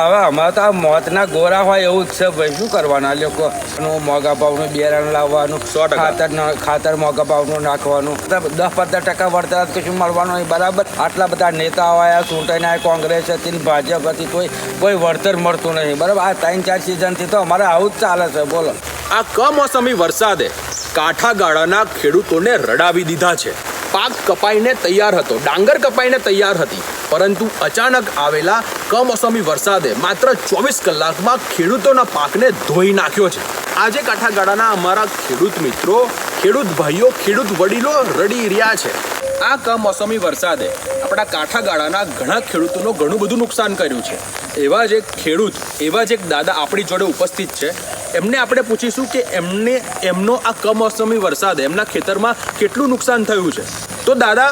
હવે અમારે તો આ મોતના ગોરા હોય એવું છે ભાઈ. શું કરવાના લોકો? નું મોગા ભાવનું બિયારણ લાવવાનું ખાતર ખાતર મોગા ભાવનું નાખવાનું દસ પંદર ટકા વળતર કશું મળવાનું બરાબર. આટલા બધા નેતાઓ આવ્યા ચૂંટાઈને આવ્યા કોંગ્રેસ હતી ભાજપ હતી કોઈ કોઈ વળતર મળતું નહીં. બરાબર. આ ત્રણ ચાર સિઝનથી તો અમારે આવું જ ચાલે છે. બોલો. આ કમોસમી વરસાદે કાંઠાગાળાના ખેડૂતોને રડાવી દીધા છે. પાક કપાઈને તૈયાર હતો. ડાંગર કપાઈને તૈયાર હતી. પરંતુ અચાનક આવેલા કમોસમી વરસાદે માત્ર ચોવીસ કલાકમાં ખેડૂતોના પાકને ધોઈ નાખ્યો છે. આજે કાંઠાગાળાના અમારા ખેડૂત મિત્રો, ખેડૂત ભાઈઓ, ખેડૂત વડીલો રડી રહ્યા છે. આ કમોસમી વરસાદે આપણા કાંઠાગાળાના ઘણા ખેડૂતોનું ઘણું બધું નુકસાન કર્યું છે. એવા જ એક ખેડૂત, એવા જ એક દાદા આપણી જોડે ઉપસ્થિત છે. એમને આપણે પૂછીશું કે એમને એમનો આ કમોસમી વરસાદ એમના ખેતરમાં કેટલું નુકસાન થયું છે? તો દાદા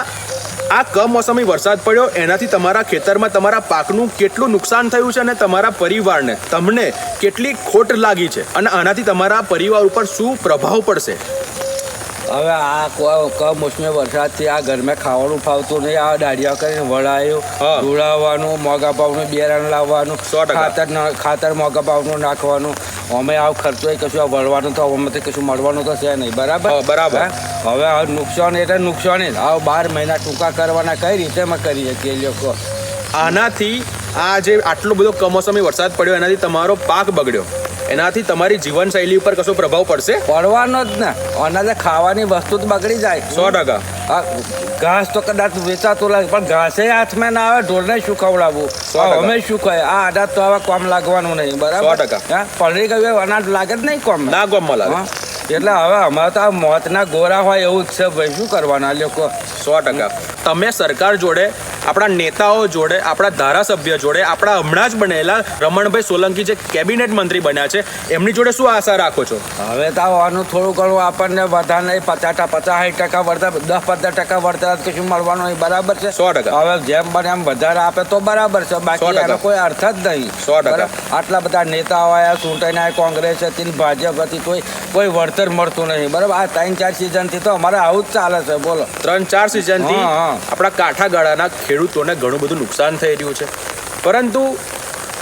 આ કમોસમી વરસાદ પડ્યો એનાથી તમારા ખેતરમાં તમારા પાકનું કેટલું નુકસાન થયું છે અને તમારા પરિવારને તમને કેટલી ખોટ લાગી છે અને આનાથી તમારા પરિવાર ઉપર શું પ્રભાવ પડશે? હવે આ કો- કમોસમી વરસાદથી આ ઘરમાં ખાવાનું ફાવતું નહીં આ દાડિયા કરીને વળાયું ઢોળાવવાનું મોગા ભાવનું બિયારણ લાવવાનું ખાતર ખાતર મોગા ભાવનું નાખવાનું અમે આ ખર્ચો કશું આ વળવાનું તો અમેથી કશું મળવાનું તો છે નહીં. બરાબર? બરાબર. હવે આ નુકસાન એટલે નુકસાન જ. આ બાર મહિના ટૂંકા કરવાના કઈ રીતે અમે કરી શકીએ લોકો? આનાથી આ જે આટલો બધો કમોસમી વરસાદ પડ્યો એનાથી તમારો પાક બગડ્યો. એનાથી તમારી જીવનશૈલી ઉપર કશો પ્રભાવ પડશે? પડવાનો જ ને. અનાજે ખાવાની વસ્તુ તો બગડી જાય. સો ટકા. આ ઘાસ તો કદાચ વેચાતું લાગે પણ ઘાસે હાથમાં ના આવે ઢોરને શું ખવડાવવું? અમે શું કહે? આ આડા તો આવા કોમ લાગવાનું નહીં બરાબર? સો ટકા. હા? પલળી ગયું અનાજ લાગે જ નહીં કોમ ના કોમ લાગે. એટલે હવે અમારે તો આ મોતના ગોરા હોય એવું જ છે ભાઈ. શું કરવાના લોકો? સો ટકા. તમે સરકાર જોડે આપણા નેતાઓ જોડે આપણા ધારાસભ્ય જોડે આપણા હમણાં જ બનેલા રમણભાઈ સોલંકી જે કેબિનેટ મંત્રી બન્યા છે એમની જોડે શું આશા રાખો છો? હવે તો આનું થોડું ઘણું આપણને વધારે પચાસ પચાસ ટકા વળતર દસ પંદર ટકા વળતર કશું મળવાનું એ બરાબર છે? સો ટકા. હવે જેમ બને એમ વધારે આપે તો બરાબર છે બાકી એનો કોઈ અર્થ જ નહીં. સો ટકા. આટલા બધા નેતાઓ આવ્યા ચૂંટાઈને આવ્યા કોંગ્રેસ હતી ભાજપ હતી કોઈ કોઈ વળતર મળતું નહીં બરાબર? આ ત્રણ ચાર સિઝનથી તો અમારે આવું જ ચાલે છે બોલો. ત્રણ ચાર સિઝનથી. આપણા કાંઠાગાળાના ખેડૂતોને ઘણું બધું નુકસાન થઈ રહ્યું છે. પરંતુ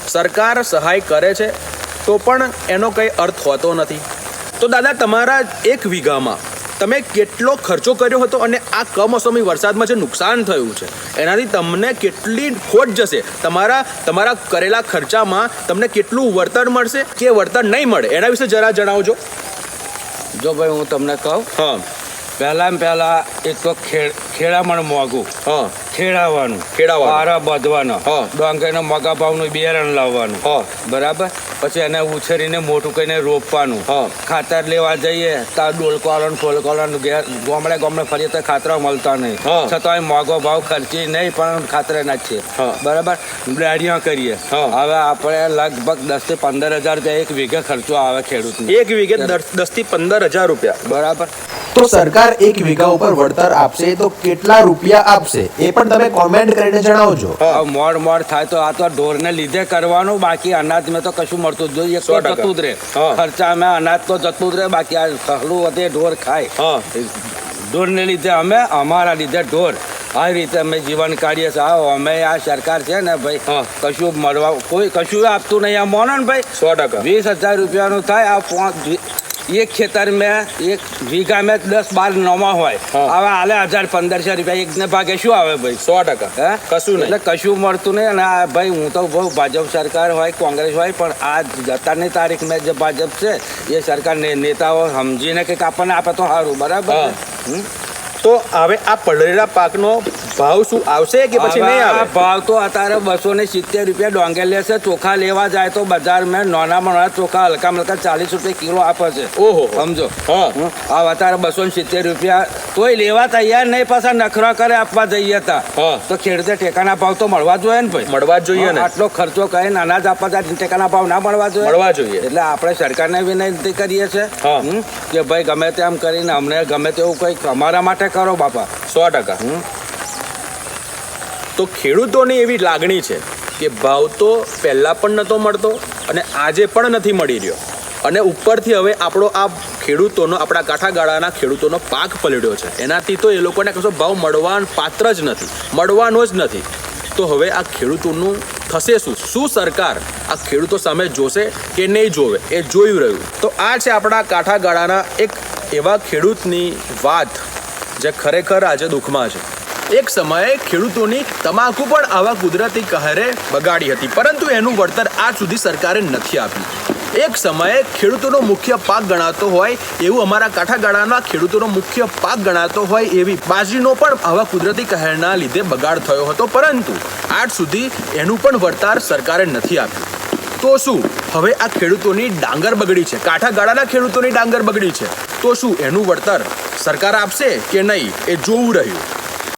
સરકાર સહાય કરે છે તો પણ એનો કંઈ અર્થ હોતો નથી. તો દાદા તમારા એક વીઘામાં તમે કેટલો ખર્ચો કર્યો હતો અને આ કમોસમી વરસાદમાં જે નુકસાન થયું છે એનાથી તમને કેટલી ખોટ જશે? તમારા તમારા કરેલા ખર્ચામાં તમને કેટલું વળતર મળશે કે વળતર નહીં મળે? એના વિશે જરા જણાવજો. જો ભાઈ હું તમને કહું. હા. પહેલાં પહેલાં એક તો ખેડામણ મોંઘું. હા. ખેડાવાનું. ખેડાવાનું. પારા બાંધવાનો. હા. ડોંગરનો મગા ભાવનું બિયારણ લાવવાનું. હા. બરાબર? પછી એને ઉછેરીને મોટું કરીને રોપવાનું. હા. ખાતર લેવા જઈએ તા ડોલકોલન ફોલકોલન ગામડે ગામડે ફરીએ તો ખાતર મળતા નહીં. છતાં મોગો ભાવ ખર્ચી નહીં પણ ખાતરે નાખીએ. બરાબર? ડાળીઓ કરીએ. હા. હવે આપણે લગભગ દસથી પંદર હજાર રૂપિયા એક વીઘે ખર્ચો આવે ખેડૂતને. એક વીઘે દસથી પંદર હજાર રૂપિયા. બરાબર? તો સરકાર એક વીઘા ઉપર વળતર આપશે તો કેટલા રૂપિયા આપશે? એ પણ તમે કોમેન્ટ કરીને જણાવજો. મોડ મોડ થાય તો આ તો ઢોરને લીધે કરવાનું બાકી અનાજ મેં તો કશું મળતું જ જોઈએ. જતું જ રહે. ખર્ચામાં અનાજ તો જતું જ રહે બાકી આ સહલું વધે ઢોર ખાય. ઢોરને લીધે અમે અમારા લીધે ઢોર. આ રીતે અમે જીવન કાઢીએ છીએ. અમે આ સરકાર છે ને ભાઈ હા. કશું મળવા કોઈ કશું આપતું નહીં. આ મોનો ને ભાઈ સો ટકા. વીસ હજાર રૂપિયાનું થાય આ એક ખેતર મેં એક વીઘા મેં દસ બાર નોમાં હોય. હવે આલે હજાર પંદરસો રૂપિયા એકને ભાગે શું આવે ભાઈ? સો ટકા. હે? કશું નહીં. એટલે કશું મળતું નહીં અને આ ભાઈ હું તો બહુ ભાજપ સરકાર હોય કોંગ્રેસ હોય પણ આ જતાની તારીખ મેં જે ભાજપ છે એ સરકાર નેતાઓ સમજીને કંઈક આપણને આપે તો સારું બરાબર. તો હવે આ પલળેલા પાકનો ભાવ શું આવશે કે પછી નહીં આવે? ભાવ તો અત્યારે બસો ને સિત્તેર રૂપિયા ડોંગે લેશે ચોખા લેવા જાય તો બજાર મેં નાના નાના ચોખા હલકા મલકા ચાલીસ રૂપિયા કિલો આપે છે. ઓહો. સમજો? હા? આ અત્યારે બસો ને સિત્તેર રૂપિયા. તોય લેવા તૈયાર નહીં પાછા નખરા કરે આપવા જઈએ તા. તો ખેડૂતે ટેકાના ભાવ તો મળવા જોઈએ ને ભાઈ. મળવા જોઈએ ને. આટલો ખર્ચો કરીને અનાજ આપવા જાય ટેકાના ભાવ ના મળવા જોઈએ. મળવા જોઈએ. એટલે આપણે સરકારને વિનંતી કરીએ છીએ? કે ભાઈ ગમે તેમ કરીને અમને ગમે તેવું કંઈક અમારા માટે કરો બાપા. સો ટકા? તો ખેડૂતોની એવી લાગણી છે કે ભાવ તો પહેલાં પણ નહોતો મળતો અને આજે પણ નથી મળી રહ્યો. અને ઉપરથી હવે આપણો આ ખેડૂતોનો, આપણા કાંઠાગાળાના ખેડૂતોનો પાક પલડ્યો છે. એનાથી તો એ લોકોને કશો ભાવ મળવા પાત્ર જ નથી, મળવાનો જ નથી. તો હવે આ ખેડૂતોનું થશે શું? શું સરકાર આ ખેડૂતો સામે જોશે કે નહીં જોવે? એ જોયું રહ્યું. તો આ છે આપણા કાંઠાગાળાના એક એવા ખેડૂતની વાત જે ખરેખર આજે દુઃખમાં છે. એક સમયે ખેડૂતોની તમાકુ પણ આવા કુદરતી કહેરે બગાડી હતી, પરંતુ એનું વળતર આજ સુધી સરકારે નથી આપ્યું. એક સમયે ખેડૂતોનો મુખ્ય પાક ગણાતો હોય એવું અમારા કાંઠાગાળાના ખેડૂતોનો મુખ્ય પાક ગણાતો હોય એવી બાજરીનો પણ આવા કુદરતી કહેરના લીધે બગાડ થયો હતો, પરંતુ આજ સુધી એનું પણ વળતર સરકારે નથી આપ્યું. તો શું? હવે આ ખેડૂતોની ડાંગર બગડી છે. કાંઠાગાળાના ખેડૂતોની ડાંગર બગડી છે. તો શું એનું વળતર સરકાર આપશે કે નહીં એ જોવું રહ્યું?